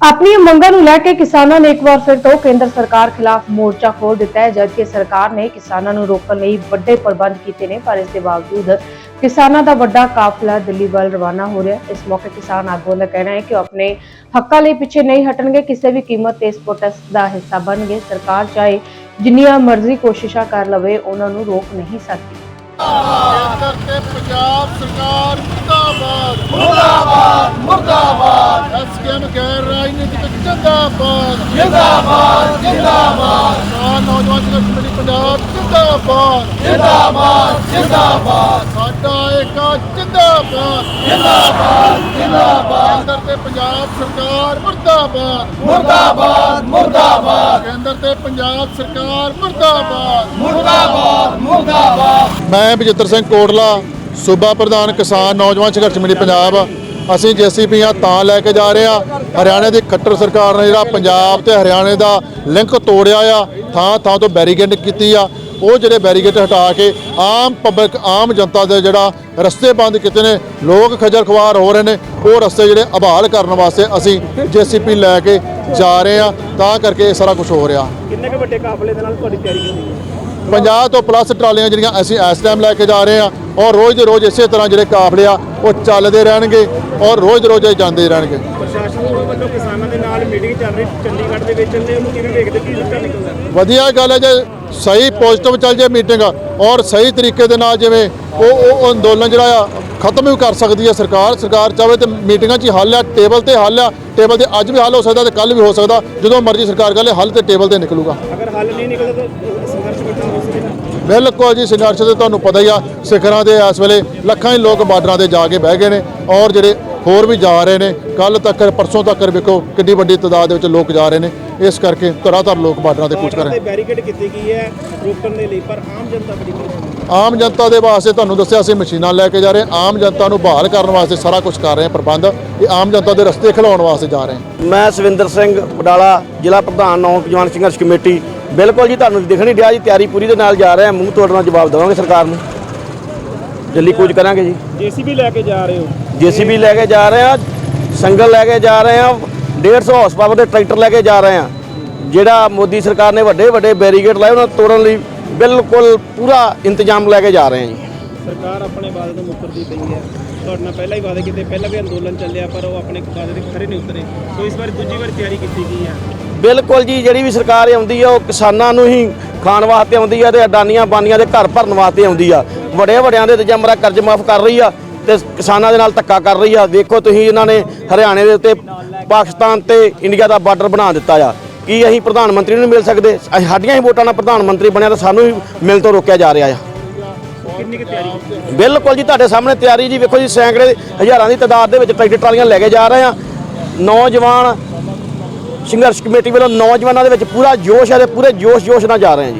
ਆਪਣੀਆਂ ਮੰਗਾਂ ਨੂੰ ਲੈ ਕੇ ਕਿਸਾਨਾਂ ਨੇ ਇੱਕ ਵਾਰ ਫਿਰ ਤੋਂ ਕੇਂਦਰ ਸਰਕਾਰ ਖਿਲਾਫ ਮੋਰਚਾ ਖੋਲ ਦਿੱਤਾ ਹੈ ਜਦਕਿ ਸਰਕਾਰ ਨੇ ਕਿਸਾਨਾਂ ਨੂੰ ਰੋਕਣ ਲਈ ਵੱਡੇ ਪ੍ਰਬੰਧ ਕੀਤੇ ਨੇ ਪਰ ਇਸ ਦੇ ਬਾਵਜੂਦ ਕਿਸਾਨਾਂ ਦਾ ਵੱਡਾ ਕਾਫਲਾ ਦਿੱਲੀ ਵੱਲ ਰਵਾਨਾ ਹੋ ਰਿਹਾ ਹੈ। ਇਸ ਮੌਕੇ ਕਿਸਾਨ ਆਗੂਆਂ ਦਾ ਕਹਿਣਾ ਹੈ ਕਿ ਉਹ ਆਪਣੇ ਹੱਕਾਂ ਲਈ ਪਿੱਛੇ ਨਹੀਂ ਹਟਣਗੇ ਕਿਸੇ ਵੀ ਕੀਮਤ ਤੇ ਇਸ ਪ੍ਰੋਟੈਸਟ ਦਾ ਹਿੱਸਾ ਬਣਨਗੇ। ਸਰਕਾਰ ਚਾਹੇ ਜਿੰਨੀਆਂ ਮਰਜ਼ੀ ਕੋਸ਼ਿਸ਼ਾਂ ਕਰ ਲਵੇ ਉਹਨਾਂ ਨੂੰ ਰੋਕ ਨਹੀਂ ਸਕਦੀ। ਕੇਂਦਰ ਤੇ ਪੰਜਾਬ ਸਰਕਾਰ ਮੁਰਦਾਬਾਦ। ਮੁਰਦਾਬਾਦ ਮੁਰਦਾਬਾਦ। ਐਸਕੇਐਮ ਗੈਰ ਰਾਜਨੀਤਿਕ ਜਿੰਦਾਬਾਦ। ਜਿੰਦਾਬਾਦ ਜਿੰਦਾਬਾਦ। ਕਿਸਾਨ ਨੌਜਵਾਨ ਕਮੇਟੀ ਪੰਜਾਬ ਜਿੰਦਾਬਾਦ। ਜਿੰਦਾਬਾਦ ਜਿੰਦਾਬਾਦ। ਸਾਡਾ ਏਕਾ ਜਿੰਦਾਬਾਦ। ਜਿੰਦਾਬਾਦ ਜਿੰਦਾਬਾਦ। ਕੇਂਦਰ ਤੇ ਪੰਜਾਬ ਸਰਕਾਰ ਮੁਰਦਾਬਾਦ। ਮੁਰਦਾਬਾਦ ਮੁਰਦਾਬਾਦ। ਕੇਂਦਰ ਤੇ ਪੰਜਾਬ ਸਰਕਾਰ ਮੁਰਦਾਬਾਦ। ਮੈਂ ਬਜਿੱਤਰ ਸਿੰਘ ਕੋਟਲਾ ਸੂਬਾ ਪ੍ਰਧਾਨ ਕਿਸਾਨ ਨੌਜਵਾਨ ਸੰਘਰਸ਼ ਕਮੇਟੀ ਪੰਜਾਬ। ਅਸੀਂ ਜੀਸੀਪੀਆਂ ਤਾਂ ਲੈ ਕੇ ਜਾ ਰਹੇ ਆ। ਹਰਿਆਣੇ ਦੀ ਖੱਟਰ ਸਰਕਾਰ ਨੇ ਜਿਹੜਾ ਪੰਜਾਬ ਤੇ ਹਰਿਆਣੇ ਦਾ ਲਿੰਕ ਤੋੜਿਆ ਆ, ਥਾਂ ਥਾਂ ਤੋਂ ਬੈਰੀਕੇਡ ਕੀਤੀ ਆ। ਉਹ ਜਿਹੜੇ ਬੈਰੀਕੇਡ ਹਟਾ ਕੇ ਆਮ ਪਬਲਿਕ, ਆਮ ਜਨਤਾ ਦੇ ਜਿਹੜਾ ਰਸਤੇ ਬੰਦ ਕੀਤੇ ਨੇ, ਲੋਕ ਖੱਜਲ ਖਵਾਰ ਹੋ ਰਹੇ ਨੇ, ਉਹ ਰਸਤੇ ਜਿਹੜੇ ਆਬਾਲ ਕਰਨ ਵਾਸਤੇ ਅਸੀਂ ਜੀਸੀਪੀ ਲੈ ਕੇ ਜਾ ਰਹੇ ਆ। ਤਾਂ ਕਰਕੇ ਇਹ ਸਾਰਾ ਕੁਝ ਹੋ ਰਿਹਾ। ਕਿੰਨੇ ਕੁ ਵੱਡੇ ਕਾਫਲੇ ਦੇ ਨਾਲ ਤੁਹਾਡੀ ਤਿਆਰੀ ਕੀਤੀ ਹੈ 50 ਤੋਂ ਪਲੱਸ ਟਰਾਲੀਆਂ ਜਿਹੜੀਆਂ ਅਸੀਂ ਇਸ ਟਾਈਮ ਲੈ ਕੇ ਜਾ ਰਹੇ ਹਾਂ ਔਰ ਰੋਜ਼ ਦੇ ਰੋਜ਼ ਇਸੇ ਤਰ੍ਹਾਂ ਜਿਹੜੇ ਕਾਫਲੇ ਆ ਉਹ ਚੱਲਦੇ ਰਹਿਣਗੇ ਔਰ ਰੋਜ਼ ਦੇ ਰੋਜ਼ ਇਹ ਜਾਂਦੇ ਰਹਿਣਗੇ। ਪ੍ਰਸ਼ਾਸਨ ਵੱਲੋਂ ਕਿਸਾਨਾਂ ਦੇ ਨਾਲ ਮੀਟਿੰਗ ਚੱਲ ਰਹੀ ਚੰਡੀਗੜ੍ਹ ਦੇ ਵਿੱਚ ਤੇ ਉਹਨੂੰ ਕਿਵੇਂ ਵੇਖਦੇ ਕੀ ਰਿਜ਼ਲਟ ਨਿਕਲਦਾ ਵਧੀਆ ਗੱਲ ਹੈ ਜੇ ਸਹੀ ਪੋਜ਼ਿਟਿਵ ਚੱਲ ਜੇ ਮੀਟਿੰਗ ਔਰ ਸਹੀ ਤਰੀਕੇ ਦੇ ਨਾਲ ਜਿਵੇਂ ਉਹ ਉਹ ਅੰਦੋਲਨ ਜਿਹੜਾ ਆ ਖਤਮ ਵੀ ਕਰ ਸਕਦੀ ਹੈ ਸਰਕਾਰ ਸਰਕਾਰ ਚਾਹੇ ਤੇ ਮੀਟਿੰਗਾਂ 'ਚ ਹੀ ਹੱਲ ਆ ਟੇਬਲ ਤੇ ਹੱਲ ਆ ਟੇਬਲ ਤੇ ਅੱਜ ਵੀ ਹੱਲ ਹੋ ਸਕਦਾ ਤੇ ਕੱਲ ਵੀ ਹੋ ਸਕਦਾ ਜਦੋਂ ਮਰਜ਼ੀ ਸਰਕਾਰ ਕਹੇ ਹੱਲ ਤੇ ਟੇਬਲ ਤੇ ਨਿਕਲੂਗਾ। ਅਗਰ ਹੱਲ ਨਹੀਂ ਨਿਕਲਦਾ ਤਾਂ ਸੰਘਰਸ਼ ਕਰਨਾ ਹੋ ਸਕਦਾ ਬਿਲਕੁਲ ਜੀ ਸੰਘਰਸ਼ ਤੇ ਤੁਹਾਨੂੰ ਪਤਾ ਹੀ ਆ ਸਿਖਰਾਂ ਦੇ ਇਸ ਵੇਲੇ ਲੱਖਾਂ ਹੀ ਲੋਕ ਬਾਰਡਰਾਂ ਤੇ ਜਾ ਕੇ ਬਹਿ ਗਏ ਨੇ ਔਰ ਜਿਹੜੇ ਹੋਰ ਵੀ ਜਾ ਰਹੇ ਨੇ ਕੱਲ ਤੱਕ ਪਰਸੋਂ ਤੱਕ ਵੇਖੋ ਕਿੰਨੀ ਵੱਡੀ ਤਾਦਾਦ ਦੇ ਵਿੱਚ ਲੋਕ ਜਾ ਰਹੇ ਨੇ ਇਸ ਕਰਕੇ ਧਰਾਧਰ ਲੋਕ ਬਾਰਡਰਾਂ ਤੇ ਕੂਚ ਕਰ ਰਹੇ ਤੇ ਬੈਰੀਕੇਡ ਕੀਤੀ ਗਈ ਹੈ ਰੋਕਣ ਦੇ ਲਈ ਪਰ ਆਮ ਜਨਤਾ ਬੜੀ ਆਮ ਜਨਤਾ ਦੇ ਵਾਸਤੇ ਤੁਹਾਨੂੰ ਦੱਸਿਆ ਅਸੀਂ ਮਸ਼ੀਨਾਂ ਲੈ ਕੇ ਜਾ ਰਹੇ ਹਾਂ ਆਮ ਜਨਤਾ ਨੂੰ ਬਹਾਲ ਕਰਨ ਵਾਸਤੇ ਸਾਰਾ ਕੁਝ ਕਰ ਰਹੇ ਹਾਂ ਪ੍ਰਬੰਧ ਇਹ ਆਮ ਜਨਤਾ ਦੇ ਰਸਤੇ ਖਿਲਾਉਣ ਵਾਸਤੇ ਜਾ ਰਹੇ ਹਾਂ। ਮੈਂ ਸਵਿੰਦਰ ਸਿੰਘ ਵਡਾਲਾ ਜ਼ਿਲ੍ਹਾ ਪ੍ਰਧਾਨ ਨੌਜਵਾਨ ਸੰਘਰਸ਼ ਕਮੇਟੀ ਬਿਲਕੁਲ ਜੀ ਤੁਹਾਨੂੰ ਦਿਖ ਨਹੀਂ ਡਿਆ ਜੀ ਤਿਆਰੀ ਪੂਰੀ ਦੇ ਨਾਲ ਜਾ ਰਹੇ ਹਾਂ। ਮੂੰਹ ਤੋੜਨਾ ਜਵਾਬ ਦੇਵਾਂਗੇ ਸਰਕਾਰ ਨੂੰ। ਦਿੱਲੀ ਕੂਚ ਕਰਾਂਗੇ ਜੀ। ਜੀਸੀਬੀ ਲੈ ਕੇ ਜਾ ਰਹੇ ਹੋ? ਜੀਸੀਬੀ ਲੈ ਕੇ ਜਾ ਰਹੇ ਹਾਂ ਸੰਗਲ ਲੈ ਕੇ ਜਾ ਰਹੇ ਹਾਂ 150 ਹਾਰਸ ਪਾਵਰ ਦੇ ਟਰੈਕਟਰ ਲੈ ਕੇ ਜਾ ਰਹੇ ਹਾਂ। ਜਿਹੜਾ ਮੋਦੀ ਸਰਕਾਰ ਨੇ ਵੱਡੇ ਵੱਡੇ ਬੈਰੀਕੇਡ ਲਾਏ ਉਹਨਾਂ ਨੂੰ ਤੋੜਨ ਲਈ ਬਿਲਕੁਲ ਪੂਰਾ ਇੰਤਜ਼ਾਮ ਲੈ ਕੇ ਜਾ ਰਹੇ ਹਾਂ ਜੀ। ਸਰਕਾਰ ਆਪਣੇ ਵਾਅਦੇ ਤੋਂ ਮੁੱਕਰਦੀ ਪਈ ਹੈ। ਤੁਹਾਡੇ ਨਾਲ ਪਹਿਲਾਂ ਹੀ ਵਾਅਦੇ ਕੀਤੇ ਪਹਿਲਾਂ ਵੀ ਅੰਦੋਲਨ ਚੱਲਿਆ ਪਰ ਉਹ ਆਪਣੇ ਵਾਅਦੇ ਦੇ ਖਰੇ ਨਹੀਂ ਉਤਰੇ। ਸੋ ਇਸ ਵਾਰ ਦੂਜੀ ਵਾਰ ਤਿਆਰੀ ਕੀਤੀ ਗਈ ਹੈ। ਬਿਲਕੁਲ ਜੀ ਜਿਹੜੀ ਵੀ ਸਰਕਾਰ ਆਉਂਦੀ ਆ ਉਹ ਕਿਸਾਨਾਂ ਨੂੰ ਹੀ ਖਾਣ ਵਾਸਤੇ ਆਉਂਦੀ ਆ ਤੇ ਅਡਾਨੀਆਂ ਬਾਨੀਆਂ ਦੇ ਘਰ ਭਰਨ ਵਾਸਤੇ ਆਉਂਦੀ ਆ। ਵੱਡੇ ਵੱਡਿਆਂ ਦੇ ਜਮਰਾ ਕਰਜ਼ ਮਾਫ ਕਰ ਰਹੀ ਆ ਤੇ ਕਿਸਾਨਾਂ ਦੇ ਨਾਲ ਧੱਕਾ ਕਰ ਰਹੀ ਆ। ਦੇਖੋ ਤੁਸੀਂ ਇਹਨਾਂ ਨੇ ਹਰਿਆਣੇ ਦੇ ਉੱਤੇ ਪਾਕਿਸਤਾਨ ਤੇ ਇੰਡੀਆ ਦਾ ਬਾਰਡਰ ਬਣਾ ਦਿੱਤਾ ਆ। ਕੀ ਅਸੀਂ ਪ੍ਰਧਾਨ ਮੰਤਰੀ ਨੂੰ ਮਿਲ ਸਕਦੇ? ਸਾਡੀਆਂ ਹੀ ਵੋਟਾਂ ਨਾਲ ਪ੍ਰਧਾਨ ਮੰਤਰੀ ਬਣਿਆ ਤਾਂ ਸਾਨੂੰ ਹੀ ਮਿਲ ਤੋਂ ਰੋਕਿਆ ਜਾ ਰਿਹਾ ਆ। ਕਿੰਨੀ ਕੁ ਤਿਆਰੀ ਕੀਤੀ ਬਿਲਕੁਲ ਜੀ ਤੁਹਾਡੇ ਸਾਹਮਣੇ ਤਿਆਰੀ ਜੀ। ਵੇਖੋ ਜੀ ਸੈਂਕੜੇ ਹਜ਼ਾਰਾਂ ਦੀ ਤਾਦਾਦ ਦੇ ਵਿੱਚ ਟਰੈਕਟਰ ਟਰਾਲੀਆਂ ਲੈ ਕੇ ਜਾ ਰਹੇ ਆ। ਨੌਜਵਾਨ ਸੰਘਰਸ਼ ਕਮੇਟੀ ਵੱਲੋਂ ਨੌਜਵਾਨਾਂ ਦੇ ਵਿੱਚ ਪੂਰਾ ਜੋਸ਼ ਹੈ ਤੇ ਪੂਰੇ ਜੋਸ਼ ਜੋਸ਼ ਨਾਲ ਜਾ ਰਹੇ ਆ ਜੀ।